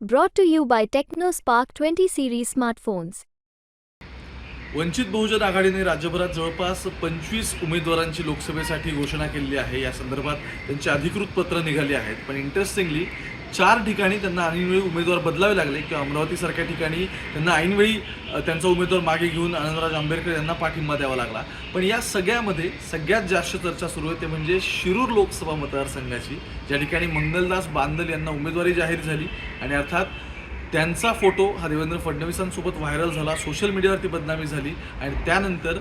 Brought to you by TechnoSpark 20 series smartphones. वंचित बहुजन आघाडीने राज्यभरात जवळपास पंचवीस उमेदवारांची लोकसभेसाठी घोषणा केलेली आहे या संदर्भात त्यांची अधिकृत पत्र निघाली आहेत पण इंटरेस्टिंगली चार ठिकाणी त्यांना ऐनवेळी उमेदवार बदलावे लागले. किंवा अमरावतीसारख्या ठिकाणी त्यांना ऐनवेळी त्यांचा उमेदवार मागे घेऊन आनंदराज आंबेडकर यांना पाठिंबा द्यावा लागला. पण या सगळ्यामध्ये सगळ्यात जास्त चर्चा सुरू आहे ते म्हणजे शिरूर लोकसभा मतदारसंघाची ज्या ठिकाणी मंगलदास बांदल यांना उमेदवारी जाहीर झाली. आणि अर्थात त्यांचा फोटो हा देवेंद्र फडणवीसांसोबत व्हायरल झाला सोशल मीडियावरती बदनामी झाली आणि त्यानंतर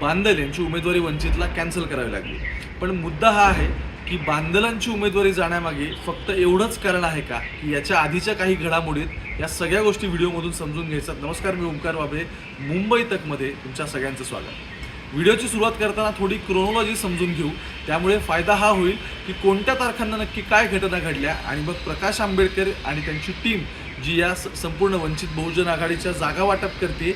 बांदल यांची उमेदवारी वंचितला कॅन्सल करावी लागली. पण मुद्दा हा आहे की बांदलांची उमेदवारी जाण्यामागे फक्त एवढंच कारण आहे का? की याच्या आधीच्या काही घडामोडीत या सगळ्या गोष्टी व्हिडिओमधून समजून घ्यायच्यात. नमस्कार मी ओंकार बाबे मुंबई तकमध्ये तुमच्या सगळ्यांचं स्वागत. व्हिडिओची सुरुवात करताना थोडी क्रोनॉलॉजी समजून घेऊ. त्यामुळे फायदा हा होईल की कोणत्या तारखांना नक्की काय घटना घडल्या आणि मग प्रकाश आंबेडकर आणि त्यांची टीम जी या स- संपूर्ण वंचित बहुजन आघाडीच्या जागा वाटप करते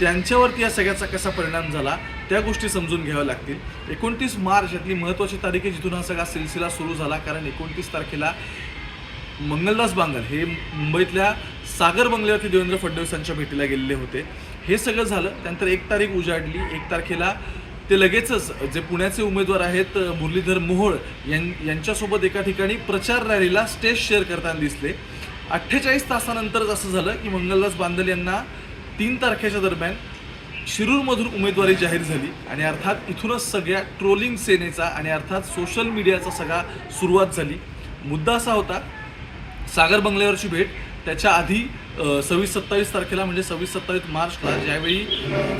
त्यांच्यावरती या सगळ्याचा कसा परिणाम झाला? त्या गोष्टी समजून घ्याव्या लागतील. एकोणतीस मार्च यातली महत्त्वाची तारीख आहे जिथून हा सगळा सिलसिला सुरू झाला. कारण एकोणतीस तारखेला मंगलदास बांगल हे मुंबईतल्या सागर बंगल्यावरती देवेंद्र फडणवीसांच्या भेटीला गेलेले होते. हे सगळं झालं. त्यानंतर एक तारीख उजाडली. एक तारखेला ते लगेचच जे पुण्याचे उमेदवार आहेत मुरलीधर मोहोळ यां यांच्यासोबत एका ठिकाणी प्रचार रॅलीला स्टेज शेअर करताना दिसले. अठ्ठेचाळीस तासानंतरच असं झालं की मंगलदास बांदल यांना तीन तारखेच्या दरम्यान शिरूरमधून उमेदवारी जाहीर झाली आणि अर्थात इथूनच सगळ्या ट्रोलिंग सेनेचा आणि अर्थात सोशल मीडियाचा सगळा सुरुवात झाली. मुद्दा असा होता सागर बंगल्यावरची भेट. त्याच्या आधी सव्वीस सत्तावीस तारखेला म्हणजे सव्वीस सत्तावीस मार्चला ज्यावेळी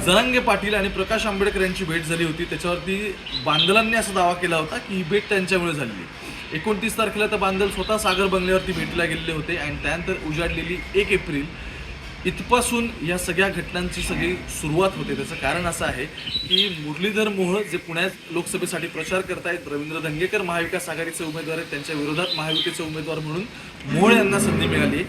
जरांगे पाटील आणि प्रकाश आंबेडकर यांची भेट झाली होती त्याच्यावरती बांदलांनी असा दावा केला होता की ही भेट त्यांच्यामुळे झालेली एकोणतीस तारखेला तर बांदल स्वतः सागर बंगल्यावरती भेटीला गेलेले होते आणि त्यानंतर उजाडलेली एक एप्रिल इथपासून या सगळ्या घटनांची सगळी सुरुवात होते. त्याचं कारण असं आहे की मुरलीधर मोहोळ जे पुण्यात लोकसभेसाठी प्रचार करतायत रवींद्र धंगेकर महाविकास आघाडीचे उमेदवार आहेत त्यांच्या विरोधात महायुतीचे उमेदवार म्हणून मोहोळ यांना संधी मिळाली.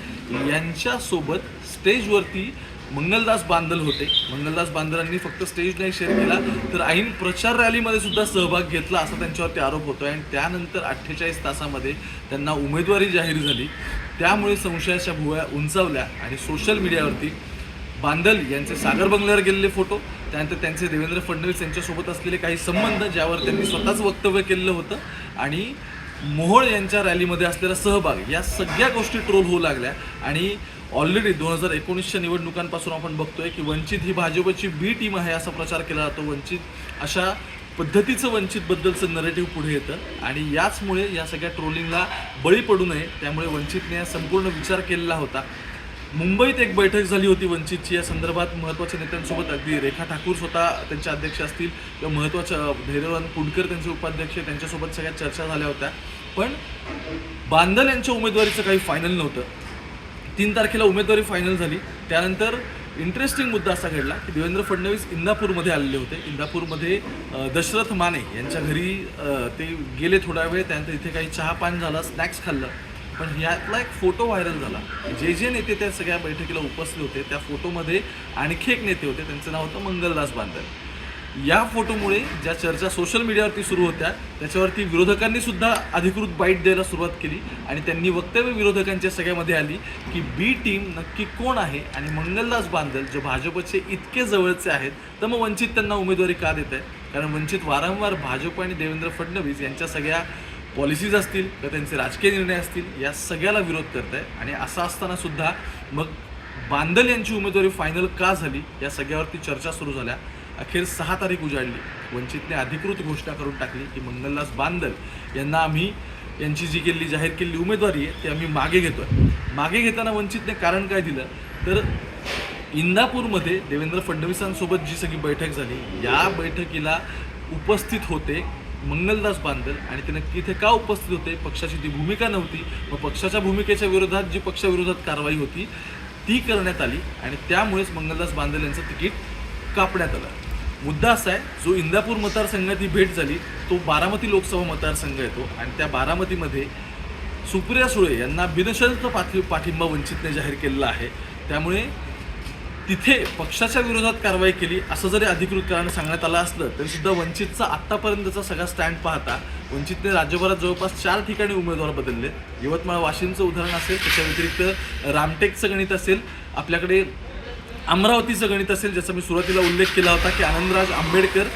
यांच्यासोबत स्टेजवरती मंगलदास बांदल होते. मंगलदास बांदलांनी फक्त स्टेज नाही शेअर केला. तर ऐन प्रचार रॅलीमध्ये सुद्धा सहभाग घेतला असा त्यांच्यावरती आरोप होतो आणि त्यानंतर अठ्ठेचाळीस तासामध्ये त्यांना उमेदवारी जाहीर झाली. त्यामुळे संशयाच्या भुवया उंचावल्या आणि सोशल मीडियावरती बांदल यांचे सागर बंगल्यावर गेलेले फोटो त्यानंतर त्यांचे देवेंद्र फडणवीस यांच्यासोबत असलेले काही संबंध ज्यावर त्यांनी स्वतःच वक्तव्य केलेलं होतं. आणि मोहोळ यांच्या रॅलीमध्ये असलेला सहभाग या सगळ्या गोष्टी ट्रोल होऊ लागल्या. आणि ऑलरेडी दोन हजार एकोणीसच्या निवडणुकांपासून आपण बघतोय की वंचित ही भाजपची बी टीम आहे असा प्रचार केला जातो. वंचित अशा पद्धतीचं वंचितबद्दलचं नरेटिव्ह पुढे येतं. आणि याचमुळे या सगळ्या ट्रोलिंगला बळी पडू नये. त्यामुळे वंचितने संपूर्ण विचार केलेला होता. मुंबईत एक बैठक झाली होती वंचितची. या संदर्भात महत्त्वाच्या नेत्यांसोबत अगदी रेखा ठाकूर स्वतः त्यांच्या अध्यक्ष असतील किंवा महत्त्वाच्या धैर्यवान पुणकर त्यांचे उपाध्यक्ष त्यांच्यासोबत सगळ्या चर्चा झाल्या होत्या. पण बांदल यांच्या उमेदवारीचं काही फायनल नव्हतं. तीन तारखेला उमेदवारी फायनल झाली. त्यानंतर इंटरेस्टिंग मुद्दा असा घडला की देवेंद्र फडणवीस इंदापूरमध्ये आलेले होते. इंदापूरमध्ये दशरथ माने यांच्या घरी ते गेले थोडा वेळ त्यानंतर इथे काही चहापान झाला स्नॅक्स खाल्लं. पण यातला एक फोटो व्हायरल झाला. जे जे नेते त्या सगळ्या बैठकीला उपस्थित होते त्या फोटोमध्ये आणखी एक नेते होते त्यांचं नाव होतं मंगलदास बांधर या फोटोमुळे ज्या चर्चा सोशल मीडियावरती सुरू होत्या त्याच्यावरती विरोधकांनी सुद्धा अधिकृत बाईट द्यायला सुरुवात केली आणि त्यांनी वक्तव्य विरोधकांच्या सगळ्यामध्ये आली की बी टीम नक्की कोण आहे आणि मंगलदास बांदल जे भाजपचे इतके जवळचे आहेत तर मग वंचित त्यांना उमेदवारी का देत आहे कारण वंचित वारंवार भाजप आणि देवेंद्र फडणवीस यांच्या सगळ्या पॉलिसीज असतील किंवा त्यांचे राजकीय निर्णय असतील या सगळ्याला विरोध करत आहे आणि असं असताना सुद्धा मग बांदल यांची उमेदवारी फायनल का झाली या सगळ्यावरती चर्चा सुरू झाल्या. अखेर सहा तारीख उजाडली. वंचितने अधिकृत घोषणा करून टाकली की मंगलदास बांदल यांना आम्ही यांची जी केलेली जाहीर केलेली उमेदवारी आहे ती आम्ही मागे घेतो आहे मागे घेताना वंचितने कारण काय दिलं? तर इंदापूरमध्ये देवेंद्र फडणवीसांसोबत जी सगळी बैठक झाली या बैठकीला उपस्थित होते मंगलदास बांदल आणि ते नक्की इथे का उपस्थित होते? पक्षाची ती भूमिका नव्हती. व पक्षाच्या भूमिकेच्या विरोधात जी पक्षाविरोधात कारवाई होती ती करण्यात आली आणि त्यामुळेच मंगलदास बांदल यांचं तिकीट कापण्यात आलं. मुद्दा असा आहे जो इंदापूर मतदारसंघात ही भेट झाली तो बारामती लोकसभा मतदारसंघ येतो. आणि त्या बारामतीमध्ये सुप्रिया सुळे यांना बिनशर्त पाठी पाठिंबा वंचितने जाहीर केलेला आहे. त्यामुळे तिथे पक्षाच्या विरोधात कारवाई केली असं जरी अधिकृत कारण सांगण्यात आलं असलं तरीसुद्धा वंचितचा आत्तापर्यंतचा सगळा स्टँड पाहता वंचितने राज्यभरात जवळपास चार ठिकाणी उमेदवार बदलले. यवतमाळ वाशिमचं उदाहरण असेल त्याच्या व्यतिरिक्त रामटेकचं गणित असेल आपल्याकडे अमरावतीचं गणित असेल ज्याचा मी सुरुवातीला उल्लेख केला होता की आनंदराज आंबेडकर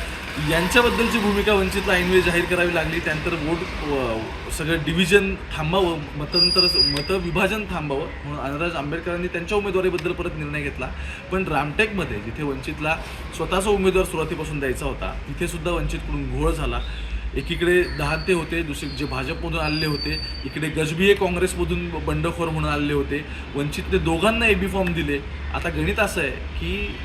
यांच्याबद्दलची भूमिका वंचितला ऐनवेळी जाहीर करावी लागली त्यानंतर वोट सगळं डिव्हिजन थांबावं मतंतर मतविभाजन थांबावं म्हणून आनंदराज आंबेडकरांनी त्यांच्या उमेदवारीबद्दल परत निर्णय घेतला. पण रामटेकमध्ये जिथे वंचितला स्वतःचा उमेदवार सुरुवातीपासून द्यायचा होता तिथे सुद्धा वंचितकडून घोळ झाला. एकीकडे दहाते होते दुसरे जे भाजपमधून आलेले होते इकडे गजबीए काँग्रेसमधून बंडखोर म्हणून आलेले होते. वंचितने दोघांना ए बी फॉर्म दिले. आता गणित असं आहे की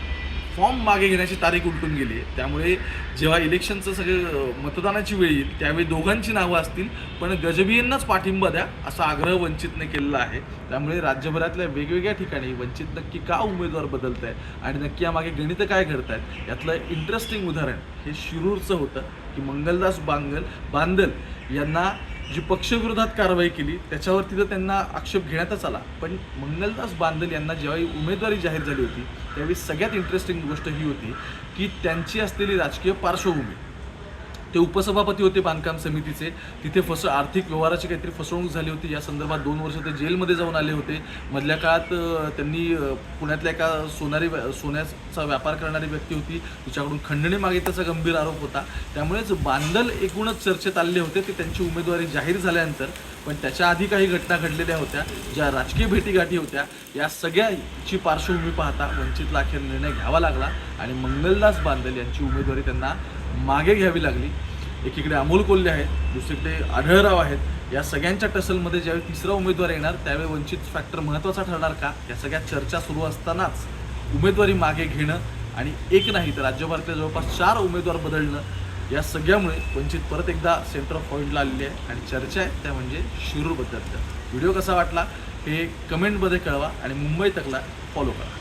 फॉर्म मागे घेण्याची तारीख उलटून गेली आहे. त्यामुळे जेव्हा इलेक्शनचं सगळं मतदानाची वेळ येईल त्यावेळी दोघांची नावं असतील पण गजबीयांनाच पाठिंबा द्या असा आग्रह वंचितने केलेला आहे. त्यामुळे राज्यभरातल्या वेगवेगळ्या ठिकाणी वंचित नक्की का उमेदवार बदलत आहे आणि नक्की यामागे गणितं काय घडत आहेत यातलं इंटरेस्टिंग उदाहरण हे शिरूरचं होतं की मंगलदास बांगल बांदल यांना जी पक्षविरोधात कारवाई केली त्याच्यावरती तर त्यांना आक्षेप घेण्यातच आला. पण मंगलदास बांदल यांना जेव्हाही उमेदवारी जाहीर झाली होती त्यावेळी सगळ्यात इंटरेस्टिंग गोष्ट ही होती की त्यांची असलेली राजकीय पार्श्वभूमी ते उपसभापती होते बांधकाम समितीचे. तिथे फस आर्थिक व्यवहाराची काहीतरी फसवणूक झाली होती. या संदर्भात दोन वर्ष ते जेलमध्ये जाऊन आले होते. मधल्या काळात त्यांनी पुण्यातल्या एका सोनारी सोन्याचा व्यापार करणारी व्यक्ती होती. तिच्याकडून खंडणी मागितल्याचा गंभीर आरोप होता. त्यामुळेच बांदल एकूणच चर्चेत आले होते. ते त्यांची उमेदवारी जाहीर झाल्यानंतर पण त्याच्या आधी काही घटना घडलेल्या होत्या. ज्या राजकीय भेटीगाठी होत्या. या सगळ्याची पार्श्वभूमी पाहता वंचितला अखेर निर्णय घ्यावा लागला आणि मंगलदास बांदल यांची उमेदवारी त्यांना मागे घ्यावी लागली. एकीकडे अमोल कोल्हे आहेत दुसरीकडे आढळराव आहेत. या सगळ्यांच्या टसलमध्ये ज्यावेळी तिसरा उमेदवार येणार त्यावेळी वंचित फॅक्टर महत्त्वाचा ठरणार का? या सगळ्या चर्चा सुरू असतानाच उमेदवारी मागे घेणं आणि एक नाही तर राज्यभरातले जवळपास चार उमेदवार बदलणं या सगळ्यामुळे वंचित परत एकदा सेंटर ऑफ पॉईंटला आलेली आहे आणि चर्चा आहे त्या म्हणजे शिरूरबद्दलच्या. व्हिडिओ कसा वाटला हे कमेंटमध्ये कळवा आणि मुंबई तकला फॉलो करा.